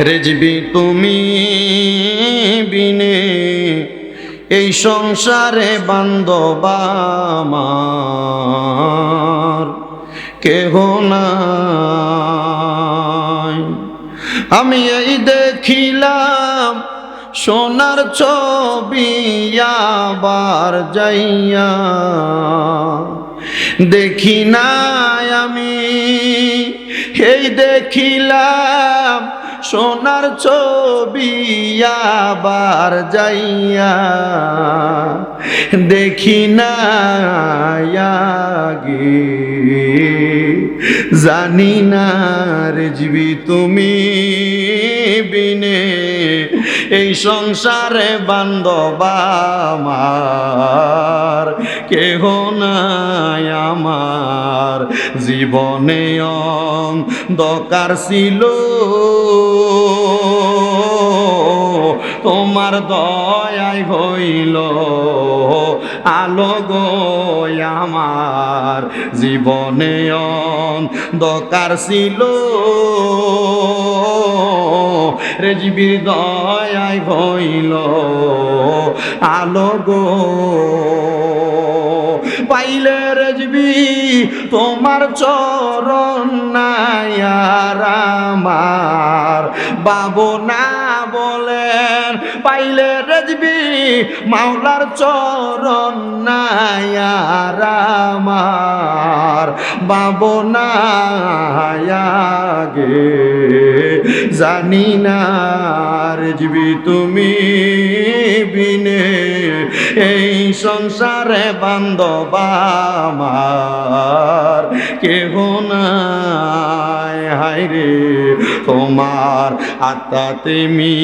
রেজবি তুমি বিনে, এই সংসারে বান্ধবামার কেহ না আমি এই দেখিলাম সোনার ছবি আবার যাইয়া, দেখি না আমি, এই দেখিলাম সোনার ছবি আবার যাইয়া দেখি না জানি না রেজবি তুমি বিনে এই সংসারে বান্ধবামার কেহ নাই আমার। জীবনে দরকার ছিল, তোমার দয়াই হইল। আলো গো আমার। জীবনে দরকার ছিল। রেজবির দয়াই হইল। আলো গো পাইলে রেজবি তোমার চরণ নাই আর আমার। বাবু না বলেন, পাইলে রেজবি মাওলার চরণ নাই আর আমার, বাবু না জানি না রেজবি, তুমি বিনে এই সংসারে বান্ধবামার কেহ নাই হাইরে তোমার আত্মা তেমি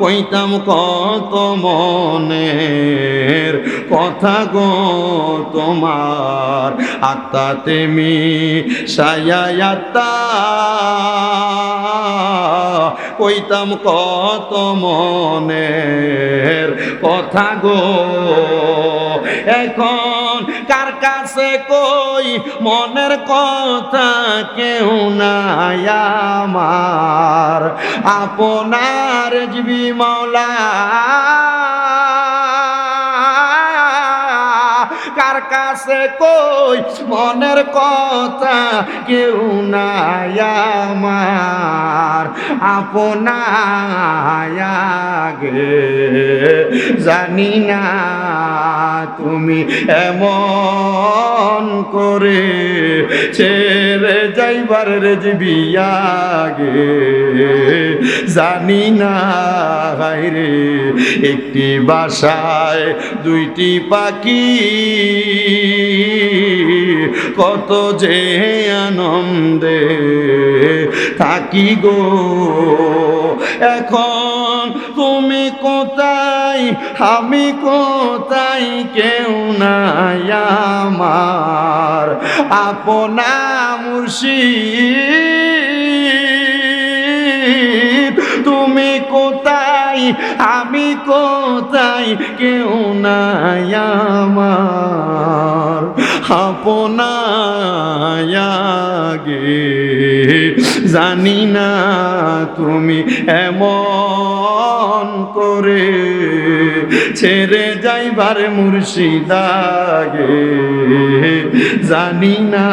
কইতাম কত মনের কথা গো তোমার আত্মা তেমি কইতাম কত মনের কথা গো। এখন কার কাছে কই? মনের কথা কেউ নাই আমার। আপনার জীবি মাওলা। কার কাছে কই? মনের কথা কেউ নাই আমার। আপনাগে জানি না। তুমি এমন করে ছেড়ে যাইবার রেজবি আগে। জানি না রে একটি বাসায় দুইটি পাখি। কত যে আনন্দে থাকি গো। এখন তুমি কোথায়? আমি কোথায়? কেউ নাই আমার আপনা মুর্শিদ, তুমি কোথায়? আমি কোথায়? কেউ নাই আমার আপনায়াগে জানি না তুমি এমন করে ছেড়ে যাইবার মুর্শিদাগে জানি না